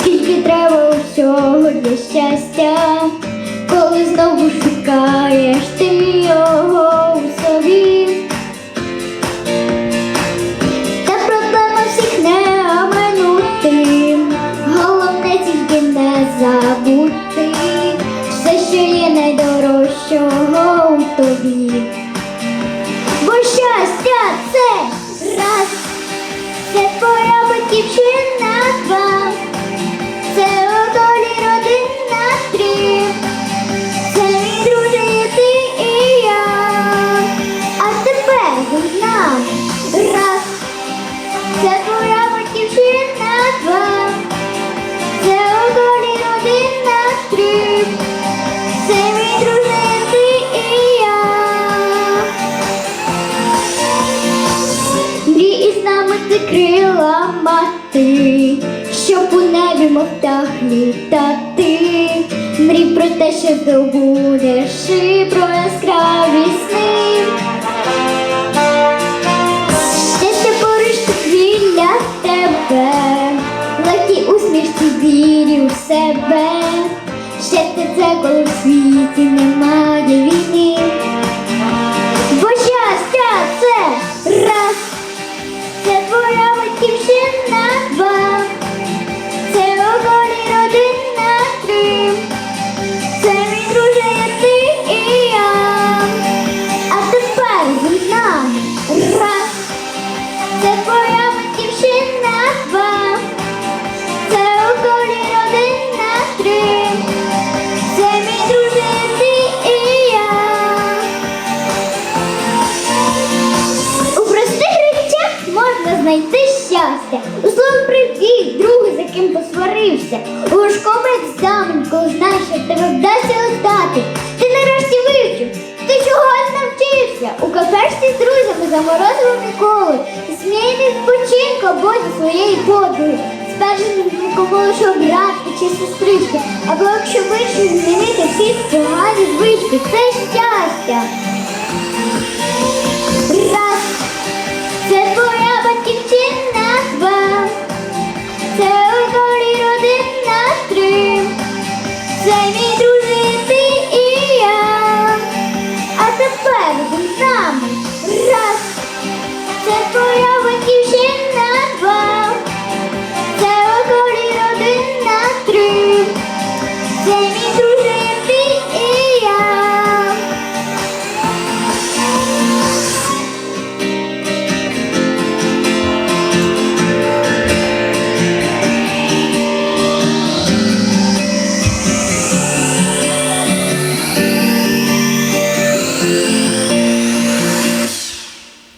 скільки треба усього для щастя, коли знову шукаєш ти його у собі. Та проблема всіх не оминути, головне тільки не забути все, що є найдорожчого у тобі. Бо щастя це раз, це твоя батьківщина нами ти крила мати, щоб у небі мов птах літати. Мрій про те, що здобудеш і про яскраві сни. Щастя поруч тут тебе, легкі усмішці вірі у себе. Щастя це коли в світі немає яким посварився. У важкому екзамен, коли знаєш, що тебе вдасться здати. Ти нарешті вивчив, ти чогось навчився. У кафешці з друзями за морозивом ніколи. Змійний відпочинку зі своєї подруги. Спершу молодшого братка чи сестрички. Або якщо вирішив змінити всі погані звички, це щастя. разом нами.